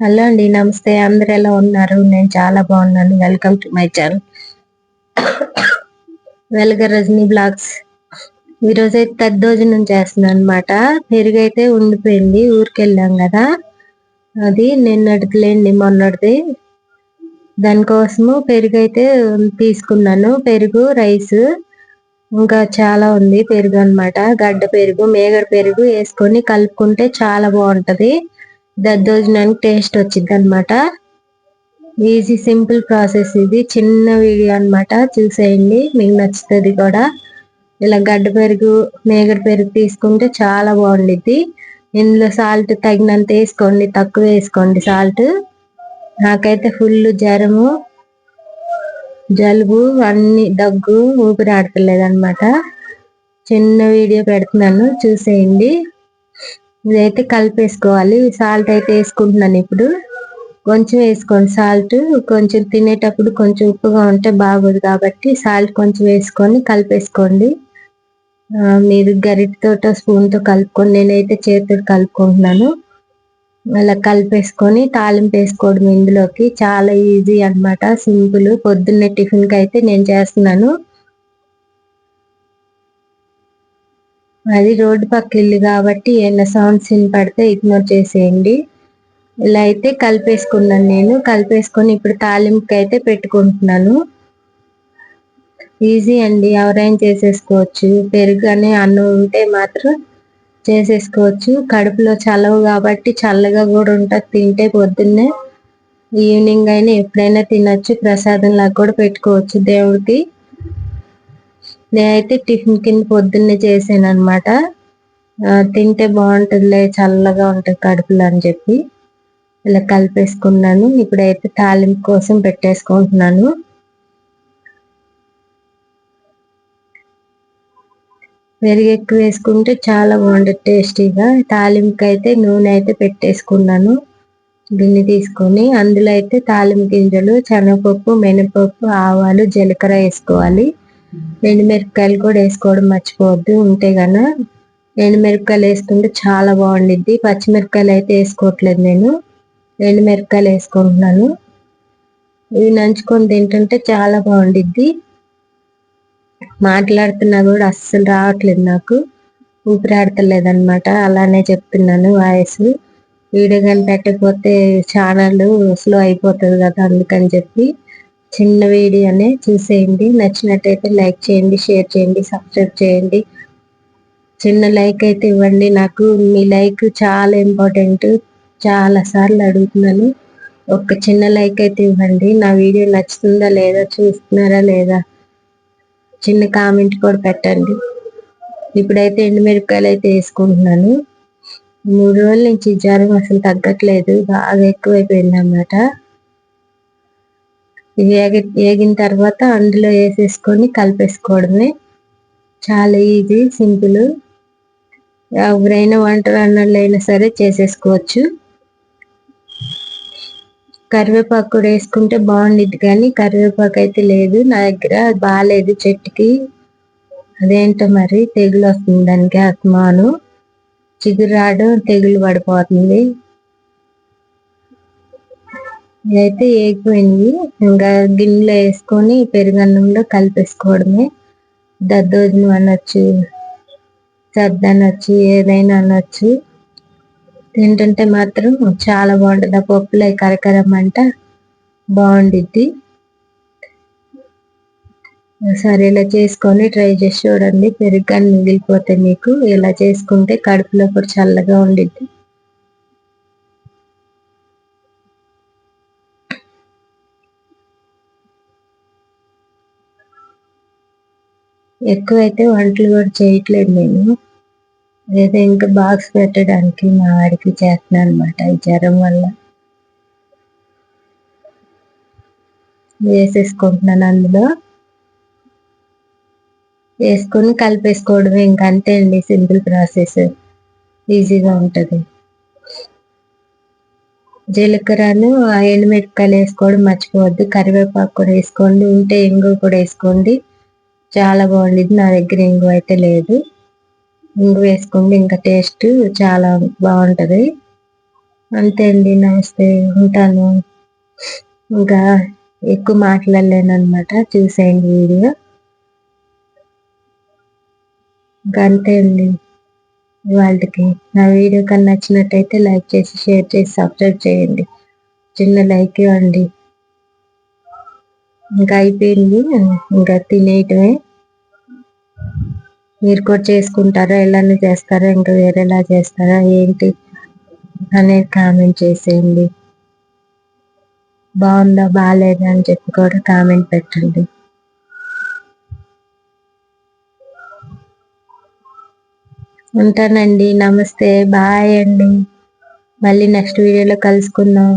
Hello అండి నమస్తే. అందరు ఎలా ఉన్నారు? నేను చాలా బాగున్నాను. వెల్కమ్ టు మై ఛానల్ వెల్గర్ రజనీ బ్లాగ్స్. ఈరోజు అయితే నుంచి చేస్తున్నాను అనమాట పెరుగు అయితే ఉండిపోయింది. ఊరికి వెళ్ళాం కదా. అది నిన్నటిదిలేండి మొన్నటిది. దానికోసము పెరుగు అయితే తీసుకున్నాను. పెరుగు రైస్ ఇంకా చాలా ఉంది పెరుగు అనమాట గడ్డ పెరుగు మేగడ పెరుగు వేసుకొని కలుపుకుంటే చాలా బాగుంటది. దద్దోజనానికి టేస్ట్ వచ్చింది అనమాట ఈజీ సింపుల్ ప్రాసెస్ ఇది. చిన్న వీడియో అనమాట చూసేయండి. మీకు నచ్చుతుంది కూడా. ఇలా గడ్డ పెరుగు మేగడ పెరుగు తీసుకుంటే చాలా బాగుండిద్ది. ఇందులో సాల్ట్ తగినంత వేసుకోండి. తక్కువ వేసుకోండి సాల్ట్ నాకైతే ఫుల్ జ్వరము జలుబు అన్ని దగ్గు ఊపిరి ఆడతలేదు అనమాట చిన్న వీడియో పెడుతున్నాను. చూసేయండి. ఇదైతే కలిపేసుకోవాలి. సాల్ట్ అయితే వేసుకుంటున్నాను ఇప్పుడు. కొంచెం వేసుకోండి సాల్ట్. కొంచెం తినేటప్పుడు కొంచెం ఉప్పుగా ఉంటే బాగోదు కాబట్టి సాల్ట్ కొంచెం వేసుకొని కలిపేసుకోండి. మీరు గరిటతో స్పూన్తో కలుపుకొని నేనైతే చేతితో కలుపుకుంటున్నాను. అలా కలిపేసుకొని తాలింపు వేసుకోవడం ఇందులోకి. చాలా ఈజీ అనమాట సింపుల్. పొద్దున్నే టిఫిన్కి అయితే నేను చేస్తున్నాను. అది రోడ్డు పక్క ఇల్లు కాబట్టి ఏమైనా సౌండ్స్ వినపడితే ఇగ్నోర్ చేసేయండి. ఇలా అయితే కలిపేసుకున్నాను నేను. కలిపేసుకొని ఇప్పుడు తాలింపుకి అయితే పెట్టుకుంటున్నాను. ఈజీ అండి. ఎవరైనా చేసేసుకోవచ్చు. పెరుగు అని అన్నం ఉంటే మాత్రం చేసేసుకోవచ్చు. కడుపులో చలవు కాబట్టి చల్లగా కూడా ఉంటుంది. తింటే పొద్దున్నే ఈవినింగ్ అయినా ఎప్పుడైనా తినచ్చు. ప్రసాదంలా కూడా పెట్టుకోవచ్చు దేవుడికి. నేనైతే టిఫిన్ కింద పొద్దున్నే చేసాను అనమాట తింటే బాగుంటుందిలే చల్లగా ఉంటుంది కడుపులో అని చెప్పి. ఇలా కలిపేసుకున్నాను. ఇప్పుడైతే తాలింపు కోసం పెట్టేసుకుంటున్నాను. పెరుగు ఎక్కువ వేసుకుంటే చాలా బాగుంటుంది టేస్టీగా. తాలింపుకి అయితే నూనె అయితే పెట్టేసుకున్నాను. గిన్నె తీసుకొని అందులో అయితే తాలింపు గింజలు శనగపప్పు మినపప్పు ఆవాలు జీలకర్ర వేసుకోవాలి. ఎండుమిరపకాయలు కూడా వేసుకోవడం మర్చిపోవద్దు. ఉంటే గన ఎండుమిరపకాయలు వేసుకుంటే చాలా బాగుండిద్ది. పచ్చిమిరపకాయలు అయితే వేసుకోవట్లేదు నేను. ఎండుమిరపకాయలు వేసుకుంటున్నాను. ఇవి నంచుకొని తింటుంటే చాలా బాగుండిద్ది. మాట్లాడుతున్నా కూడా అస్సలు రావట్లేదు నాకు. ఊపిరాడతలేదు అనమాట అలానే చెప్తున్నాను వాయిస్. వీడియో కానీ పెట్టకపోతే ఛానల్ స్లో అయిపోతుంది కదా అందుకని చెప్పి. చిన్న వీడియోనే చూసేయండి. నచ్చినట్టయితే లైక్ చేయండి షేర్ చేయండి సబ్స్క్రైబ్ చేయండి. చిన్న లైక్ అయితే ఇవ్వండి. నాకు మీ లైక్ చాలా ఇంపార్టెంట్. చాలా సార్లు అడుగుతున్నాను. ఒక చిన్న లైక్ అయితే ఇవ్వండి. నా వీడియో నచ్చుతుందా లేదా చూస్తున్నారా లేదా చిన్న కామెంట్ కూడా పెట్టండి. ఇప్పుడైతే ఎండుమిరపకాయలు అయితే వేసుకుంటున్నాను. మూడు రోజుల నుంచి జ్వరం అసలు తగ్గట్లేదు. బాగా ఎక్కువైపోయింది అన్నమాట వేగి వేగిన తర్వాత అందులో వేసేసుకొని కలిపేసుకోవడమే. చాలా ఈజీ సింపుల్. ఎవరైనా వంట అయినా సరే చేసేసుకోవచ్చు. కరివేపాకు కూడా వేసుకుంటే బాగుండిద్ది కానీ కరివేపాకు అయితే లేదు. నా దగ్గర బాగాలేదు చెట్టుకి. అదేంటో మరి తెగులు వస్తుంది దానికి అస్మాను చిగురాడు తెగులు పడిపోతుంది. ఇదైతే ఏగిపోయింది. ఇంకా గిన్నెలో వేసుకొని పెరుగన్నంలో కలిపేసుకోవడమే. దద్దోజనం అనొచ్చు సర్ద అనొచ్చు ఏదైనా అనొచ్చు. తింటుంటే మాత్రం చాలా బాగుంటుంది. ఆ పప్పులో కరకరం అంట బాగుండిద్ది. సరే ఇలా చేసుకొని ట్రై చేసి చూడండి. పెరుగు మిగిలిపోతే మీకు ఇలా చేసుకుంటే కడుపులో కూడా చల్లగా ఉండిద్ది. ఎక్కువైతే వంటలు కూడా చేయట్లేదు నేను. లేదా ఇంకా బాక్స్ పెట్టడానికి మా వాడికి చేస్తున్నాను అనమాట ఈ జ్వరం వల్ల. వేసేసుకుంటున్నాను అందులో. వేసుకొని కలిపేసుకోవడమే ఇంకా అంతే అండి సింపుల్ ప్రాసెస్. ఈజీగా ఉంటుంది. జీలకర్రను ఎండుమిరపకాయలు వేసుకోవడం మర్చిపోవద్దు కరివేపాకు కూడా వేసుకోండి ఉంటే ఇంగు కూడా వేసుకోండి. చాలా బాగుండేది. నా దగ్గర ఇంగు అయితే లేదు. ఇంగు వేసుకోండి ఇంకా టేస్ట్ చాలా బాగుంటుంది. అంతే అండి. నమస్తే. ఉంటాను. ఇంకా ఎక్కువ మాట్లాడలేను అనమాట చూసేయండి వీడియో. ఇంకా అంతే అండి. వాళ్ళకి నా వీడియో కన్నా నచ్చినట్టయితే లైక్ చేసి షేర్ చేసి సబ్స్క్రైబ్ చేయండి. చిన్న లైక్ ఇవ్వండి. ఇంకా అయిపోయింది ఇంకా తినేయటమే. మీరు కూడా చేసుకుంటారా? ఎలానే చేస్తారా? ఇంకా వేరేలా చేస్తారా? ఏంటి అనేది కామెంట్ చేసేయండి. బాగుందా? బాగాలేదా అని చెప్పి కూడా కామెంట్ పెట్టండి. ఉంటానండి. నమస్తే. బాయ్ అండి. మళ్ళీ నెక్స్ట్ వీడియోలో కలుసుకుందాం.